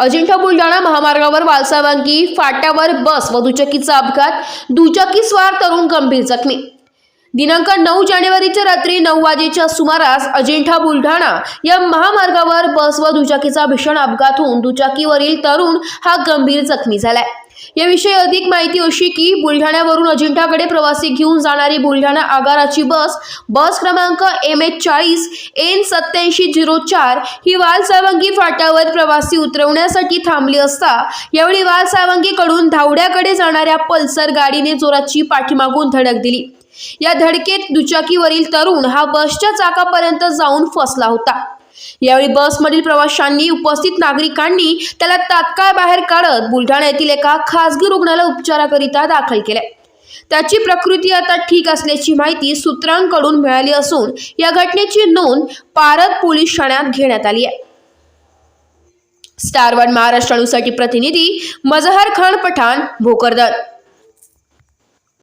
अजिंठा बुलढाणा महामार्गावर वालसावांगी फाट्यावर बस व दुचाकीचा अपघात दुचाकी स्वार तरुण गंभीर जखमी. दिनांक नऊ जानेवारीच्या रात्री नऊ वाजेच्या सुमारास अजिंठा बुलढाणा या महामार्गावर बस व दुचाकीचा भीषण अपघात होऊन दुचाकीवरील तरुण हा गंभीर जखमी झालाय. याविषयी अधिक माहिती अशी की बुलढाण्यावरून अजिंठाकडे प्रवासी घेऊन जाणारी बुलढाणा आगाराची बस बस क्रमांक एम एच चाळीस एन सत्याऐंशी झिरो चार ही वालसावंगी फाट्यावर प्रवासी उतरवण्यासाठी थांबली असता यावेळी वालसावंगीकडून धावड्याकडे जाणाऱ्या पल्सर गाडीने जोराची पाठीमागून धडक दिली. या धडकेत दुचाकीवरील तरुण हा बसच्या चाकापर्यंत जाऊन फसला होता. यावेळी बसमधील प्रवाशांनी उपस्थित नागरिकांनी त्याला तात्काळ बाहेर काढत बुलढाणा येथील एका खासगी रुग्णालय उपचाराकरिता दाखल केले. त्याची प्रकृती आता ठीक असल्याची माहिती सूत्रांकडून मिळाली असून या घटनेची नोंद पारद पोलीस ठाण्यात घेण्यात आली आहे. स्टार वन महाराष्ट्र प्रतिनिधी मजहर खान पठाण भोकरदन.